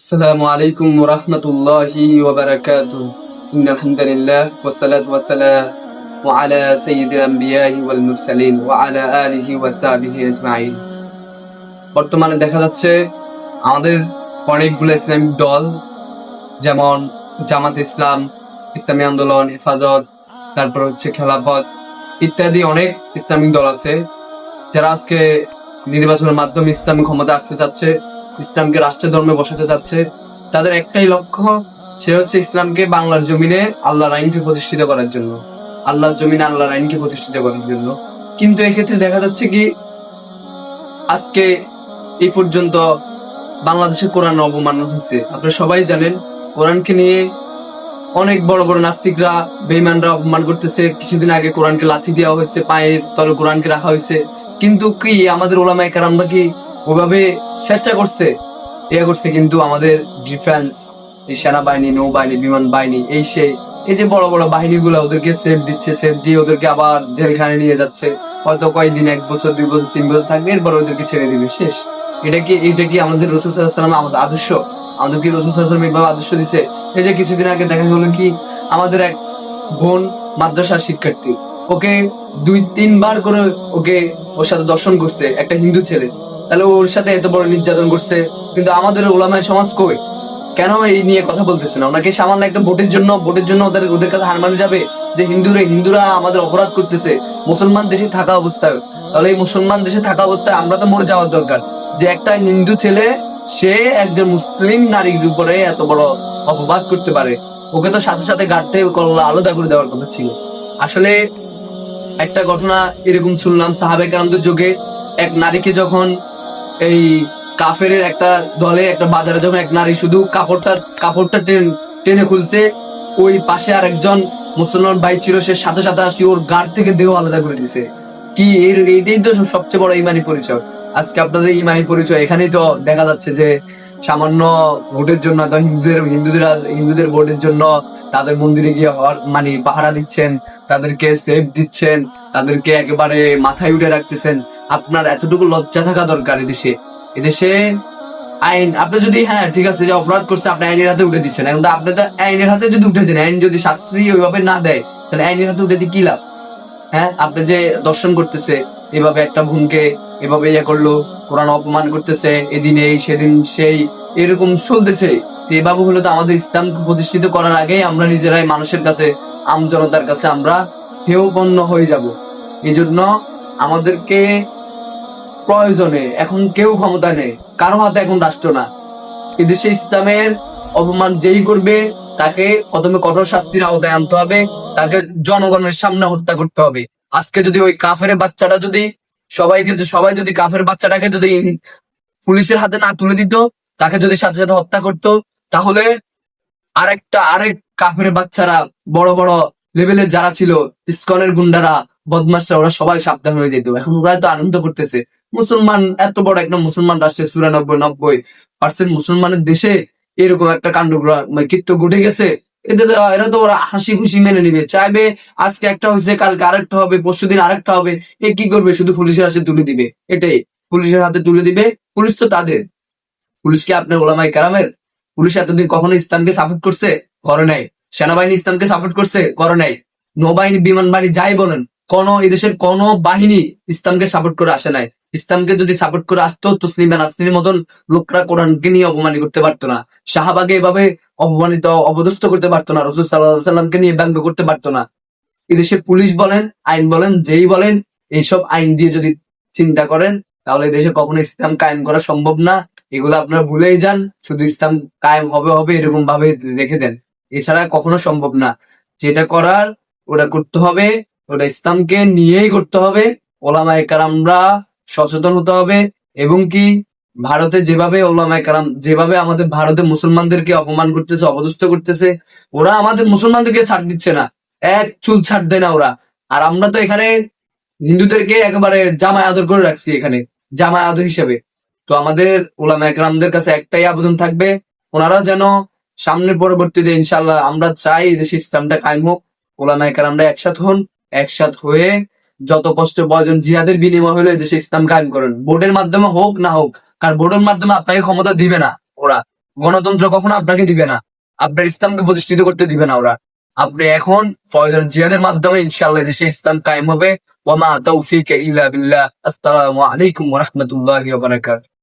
السلام عليكم ورحمة الله وبركاته إن الحمد لله والصلاة والسلام على سيد الأنبياء والمرسلين وعلى آله وصحبه أجمعين বর্তমানে দেখা যাচ্ছে আমাদের অনেকগুলো ইসলামিক দল যেমন জামাত ইসলাম ইসলামী আন্দোলন হেফাজত তারপর হচ্ছে খেলাফত ইত্যাদি অনেক ইসলামিক দল আছে যারা আজকে নির্বাচনের মাধ্যমে ইসলামী ক্ষমতা আসতে চাচ্ছে ইসলামকে রাষ্ট্র ধর্মে বসাতে চাচ্ছে তাদের একটাই লক্ষ্য, সে হচ্ছে ইসলামকে বাংলার জমিনে আল্লাহর আইনকে প্রতিষ্ঠিত করার জন্য। আল্লাহর জমিনে আল্লাহর আইনকে প্রতিষ্ঠিত করার জন্য। কিন্তু এক্ষেত্রে দেখা যাচ্ছে কি, আজকে এই পর্যন্ত বাংলাদেশে কোরআন অবমাননা হয়েছে। আপনারা সবাই জানেন, কোরআনকে নিয়ে অনেক বড় বড় নাস্তিকরা বেইমানরা অপমান করতেছে। কিছুদিন আগে কোরআনকে লাথি দেওয়া হয়েছে, পায়ের তলে কোরআনকে রাখা হয়েছে। কিন্তু কি, আমাদের ওলামায় কারামরা কি ওভাবে চেষ্টা করছে এ করছে কিন্তু আমাদের ডিফেন্স এই সেনাবাহিনী, নৌবাহিনী, বিমান বাহিনী, এই সেই, এই যে বড় বড় বাহিনীগুলো ওদেরকে সেফ দিচ্ছে সেফ দিয়ে ওদেরকে আবার জেলখানে নিয়ে যাচ্ছে। হয়তো কয়েকদিন, এক বছর, দুই বছর, তিন বছর থাকবে, এরপর ওদেরকে ছেড়ে দিবে, শেষ। এটা কি এটা কি আমাদের রসুল সাল্লাম আমাদের আদর্শ? আমাদের কি রসুল সাল্লাম এইভাবে আদর্শ দিছে? এই যে কিছুদিন আগে দেখা হলো কি, আমাদের এক বোন মাদ্রাসার শিক্ষার্থী, ওকে দুই, তিনবার করে ওকে ওর সাথে দর্শন করছে, একটা হিন্দু ছেলে। তাহলে ওর সাথে এত বড় নির্যাতন করছে, কিন্তু আমাদের ওলামায় সমাজ কই? কেন এই নিয়ে কথা বলতেছে না? ওনাকে সামান্য একটা ভোটের জন্য ভোটের জন্য ওদের ওদের কাছে হার মানে যাবে যে হিন্দুরা হিন্দুরা আমাদের অপরাধ করতেছে। মুসলমান দেশে থাকা অবস্থায় তাহলে এই মুসলমান দেশে থাকা অবস্থায় আমরা তো মরে যাওয়ার দরকার। যে একটা হিন্দু ছেলে, সে একজন মুসলিম নারীর উপরে এত বড় অপবাদ করতে পারে। ওকে তো সাথে সাথে গাড় থেকে কল্লা আলাদা করে দেওয়ার কথা ছিল। আসলে একটা ঘটনা এরকম শুনলাম সাহাবে কারামদের যুগে। এক নারীকে যখন এই কাফের একটা দলে, একটা বাজারে যখন এক নারী শুধু কাপড়টা কাপড়টা টেনে খুলছে, ওই পাশে আর একজন মুসলমান ভাই ছিল, সে সাথে সাথে আসি ওর গাড় থেকে দেহ আলাদা করে দিছে। কি এর এইটাই তো সবচেয়ে বড় ইমানি পরিচয়। আজকে আপনাদের ইমানি পরিচয় এখানেই তো দেখা যাচ্ছে যে সামান্য ভোটের জন্য হিন্দুদের হিন্দুদের হিন্দুদের ভোটের জন্য তাদের মন্দিরে গিয়ে মানে পাহারা দিচ্ছেন, তাদেরকে সেফ দিচ্ছেন, তাদেরকে একেবারে মাথায় উঠে রাখতেছেন। আপনার এতটুকু লজ্জা থাকা দরকার এদেশে। এদেশে আইন, আপনি যদি হ্যাঁ ঠিক আছে, যে অপরাধ করছে, আপনি আইনের হাতে উঠে দিচ্ছেন। এখন আপনি তো আইনের হাতে যদি উঠে দেন, আইন যদি শাস্তি ওইভাবে না দেয়, তাহলে আইনের হাতে উঠে দিয়ে কি লাভ? হ্যাঁ আপনি যে দর্শন করতেছে, এভাবে একটা ভূমকে এভাবে ইয়ে করল, কোরআন অপমান করতেছে, এদিন এই, সেদিন সেই, এরকম চলতেছে। এভাবে হলে তো আমাদের ইসলাম প্রতিষ্ঠিত করার আগেই আমরা নিজেরাই মানুষের কাছে, আম জনতার কাছে আমরা হেয়পন্ন হয়ে যাব। এই জন্য আমাদেরকে প্রয়োজনে, এখন কেউ ক্ষমতা নেই, কারও হাতে এখন রাষ্ট্র না। এদেশে ইসলামের অপমান যেই করবে তাকে প্রথমে কঠোর শাস্তির আওতায় আনতে হবে, তাকে জনগণের সামনে হত্যা করতে হবে। আজকে যদি ওই কাফের বাচ্চাটা যদি সবাইকে সবাই যদি কাফের বাচ্চাটাকে যদি পুলিশের হাতে না তুলে দিত, তাকে যদি সাথে সাথে হত্যা করতো, তাহলে আরেকটা আরেক কাফের বাচ্চারা বড় বড় লেভেলের যারা ছিল, ইস্কনের গুন্ডারা বদমাসরা ওরা সবাই সাবধান হয়ে যেত। এখন ওরা তো আনন্দ করতেছে। মুসলমান এত বড় একটা মুসলমান রাষ্ট্রে চুরানব্বই নব্বই পার্সেন্ট মুসলমানের দেশে এরকম একটা কাণ্ড মানে কীর্ত ঘটে গেছে। এদের এরা তো ওরা হাসি খুশি মেনে নিবে। চাইবে আজকে একটা হয়েছে, কালকে আরেকটা হবে, পরশু দিন আরেকটা হবে। এ কি করবে? শুধু পুলিশের হাতে তুলে দিবে। এটাই। পুলিশের হাতে তুলে দিবে। পুলিশ তো তাদের। পুলিশ কি আপনার ওলামাই কারামের? পুলিশ এতদিন কখনো ইসলামকে সাপোর্ট করছে? করে নাই। সেনাবাহিনী ইসলামকে সাপোর্ট করছে? করে নাই। নৌবাহিনী, বিমান বাহিনী, যাই বলেন, কোন এদেশের কোন বাহিনী ইসলামকে সাপোর্ট করে আসে নাই। ইসলামকে যদি সাপোর্ট করে আসতো, তসলিমা নাসলিমের মতন লোকরা কোরআনকে নিয়ে অপমানিত করতে পারতো না। শাহবাগে এভাবে অপমানিত, অপদস্থ করতে পারতো না। রসুল সাল্লাহ সাল্লামকে নিয়ে ব্যঙ্গ করতে পারতো না। এদেশে পুলিশ বলেন, আইন বলেন, যেই বলেন, এইসব আইন দিয়ে যদি চিন্তা করেন, তাহলে দেশে কখনো ইসলাম কায়েম করা সম্ভব না। এগুলো আপনারা ভুলেই যান। শুধু ইসলাম কায়েম হবে হবে এরকম ভাবে রেখে দেন। এছাড়া কখনো সম্ভব না। যেটা করার, ওটা করতে হবে, ওটা ইসলামকে নিয়েই করতে হবে। ওলামায়ে কারামরা সচেতন হতে হবে এবং কি ভারতে যেভাবে ওলামায়ে কারাম, যেভাবে আমাদের ভারতে মুসলমানদেরকে অপমান করতেছে, অপদস্থ করতেছে, ওরা আমাদের মুসলমানদেরকে ছাড় দিচ্ছে না। এক চুল ছাড় দেয় না ওরা। আর আমরা তো এখানে হিন্দুদেরকে একেবারে জামায় আদর করে রাখছি এখানে জামায় আদর হিসেবে। তো আমাদের ওলামা একরামদের কাছে একটাই আবেদন থাকবে, ওনারা যেন সামনের পরবর্তীতে ইনশাল্লাহ আমরা চাই দেশে ইসলামটা কায়েম হোক। ওলামা একরামরা একসাথ হন, একসাথ হয়ে যত কষ্ট প্রয়োজন জিয়াদের বিনিময় হলে দেশে ইসলাম কায়েম করেন। বোর্ডের মাধ্যমে হোক না হোক, কারণ বোর্ডের মাধ্যমে আপনাকে ক্ষমতা দিবে না ওরা। গণতন্ত্র কখনো আপনাকে দিবে না। আপনার ইসলামকে প্রতিষ্ঠিত করতে দিবে না ওরা। আপনি এখন ফয়জন জিয়াদের মাধ্যমে ইনশাআল্লাহ দেশে ইসলাম কায়েম হবে। ওমা তৌফিক ইল্লা বিল্লাহ। আসসালামু আলাইকুম ওয়া রাহমাতুল্লাহি ওয়া বারাকাতুহু।